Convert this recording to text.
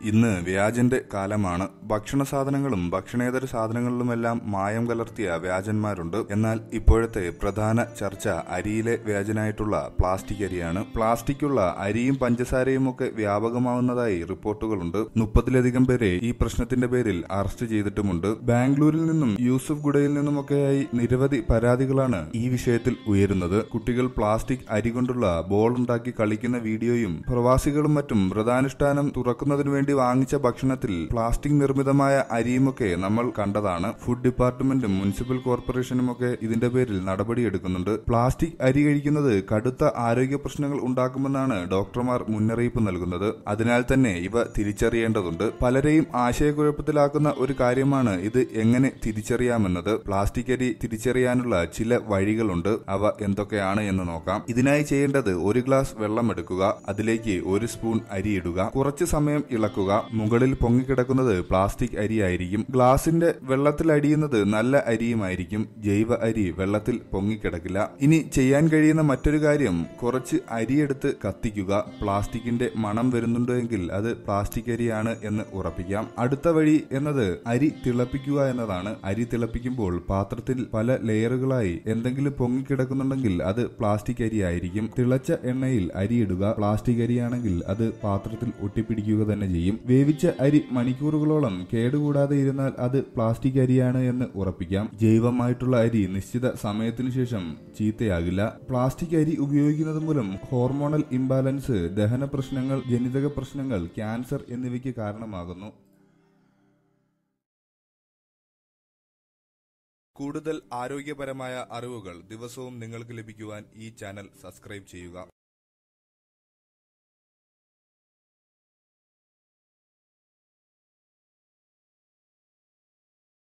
ഇന്ന് വ്യാജന്റെ കാലമാണ്. ഭക്ഷണ സാധനങ്ങളും ഭക്ഷണേതര സാധനങ്ങളിലുമെല്ലാം മായം കലർത്തിയ വ്യാജന്മാരുണ്ട്. എന്നാൽ ഇപ്പോഴത്തെ പ്രധാന ചർച്ച അരിയിലെ വ്യാജനായിട്ടുള്ള പ്ലാസ്റ്റിക് അരിയാണ്. പ്ലാസ്റ്റിക്കുള്ള അരിയും പഞ്ചസാരയും ഒക്കെ വ്യാപകമാവുന്നതായി റിപ്പോർട്ടുകളുണ്ട്. മുപ്പതിലധികം പേരെ ഈ പ്രശ്നത്തിന്റെ പേരിൽ അറസ്റ്റ് ചെയ്തിട്ടുമുണ്ട്. ബാംഗ്ലൂരിൽ നിന്നും യൂസുഫ് ഗുഡയിൽ നിന്നുമൊക്കെയായി നിരവധി പരാതികളാണ് ഈ വിഷയത്തിൽ ഉയരുന്നത്. കുട്ടികൾ പ്ലാസ്റ്റിക് അരി കൊണ്ടുള്ള ബോൾ ഉണ്ടാക്കി കളിക്കുന്ന വീഡിയോയും പ്രവാസികളും മറ്റും വ്രതാനുഷ്ഠാനം തുറക്കുന്നതിനു വേണ്ടി വാങ്ങിച്ച ഭക്ഷണത്തിൽ പ്ലാസ്റ്റിക് നിർമ്മിതമായ അരിയുമൊക്കെ നമ്മൾ കണ്ടതാണ്. ഫുഡ് ഡിപ്പാർട്ട്മെന്റും മുനിസിപ്പൽ കോർപ്പറേഷനും ഒക്കെ ഇതിന്റെ പേരിൽ നടപടിയെടുക്കുന്നുണ്ട്. പ്ലാസ്റ്റിക് അരി കഴിക്കുന്നത് കടുത്ത ആരോഗ്യ പ്രശ്നങ്ങൾ ഉണ്ടാക്കുമെന്നാണ് ഡോക്ടർമാർ മുന്നറിയിപ്പ് നൽകുന്നത്. അതിനാൽ തന്നെ ഇവ തിരിച്ചറിയേണ്ടതുണ്ട്. പലരെയും ആശയക്കുഴപ്പത്തിലാക്കുന്ന ഒരു കാര്യമാണ് ഇത് എങ്ങനെ തിരിച്ചറിയാമെന്നത്. പ്ലാസ്റ്റിക് അരി തിരിച്ചറിയാനുള്ള ചില വഴികളുണ്ട്. അവ എന്തൊക്കെയാണ് എന്ന് നോക്കാം. ഇതിനായി ചെയ്യേണ്ടത് ഒരു ഗ്ലാസ് വെള്ളം എടുക്കുക. അതിലേക്ക് ഒരു സ്പൂൺ അരി ഇടുക. കുറച്ച് സമയം ഇളക്കുക. മുകളിൽ പൊങ്ങിക്കിടക്കുന്നത് പ്ലാസ്റ്റിക് അരിയായിരിക്കും. ഗ്ലാസിന്റെ വെള്ളത്തിൽ അടിയുന്നത് നല്ല അരിയുമായിരിക്കും. ജൈവ അരി വെള്ളത്തിൽ പൊങ്ങിക്കിടക്കില്ല. ഇനി ചെയ്യാൻ കഴിയുന്ന മറ്റൊരു കാര്യം കുറച്ച് അരിയെടുത്ത് കത്തിക്കുക. പ്ലാസ്റ്റിക്കിന്റെ മണം വരുന്നുണ്ടെങ്കിൽ അത് പ്ലാസ്റ്റിക് അരിയാണ് എന്ന് ഉറപ്പിക്കാം. അടുത്ത വഴി എന്നത് അരി തിളപ്പിക്കുക എന്നതാണ്. അരി തിളപ്പിക്കുമ്പോൾ പാത്രത്തിൽ പല ലെയറുകളായി എന്തെങ്കിലും പൊങ്ങിക്കിടക്കുന്നുണ്ടെങ്കിൽ അത് പ്ലാസ്റ്റിക് അരി ആയിരിക്കും തിളച്ച എണ്ണയിൽ അരിയിടുക പ്ലാസ്റ്റിക് അരിയാണെങ്കിൽ അത് പാത്രത്തിൽ ഒട്ടിപ്പിടിക്കുക തന്നെ ചെയ്യും വേവിച്ച അരി മണിക്കൂറുകളോളം കേടുകൂടാതെ ഇരുന്നാൽ അത് പ്ലാസ്റ്റിക് അരിയാണ് എന്ന് ഉറപ്പിക്കാം. ജൈവമായിട്ടുള്ള അരി നിശ്ചിത സമയത്തിനു ശേഷം ചീത്തയാകില്ല. പ്ലാസ്റ്റിക് അരി ഉപയോഗിക്കുന്നത് മൂലം ഹോർമോണൽ ഇംബാലൻസ് ദഹന പ്രശ്നങ്ങൾ ജനിതക പ്രശ്നങ്ങൾ ക്യാൻസർ എന്നിവയ്ക്ക് കാരണമാകുന്നു. കൂടുതൽ ആരോഗ്യപരമായ അറിവുകൾ ദിവസവും നിങ്ങൾക്ക് ലഭിക്കുവാൻ ഈ ചാനൽ സബ്സ്ക്രൈബ് ചെയ്യുക.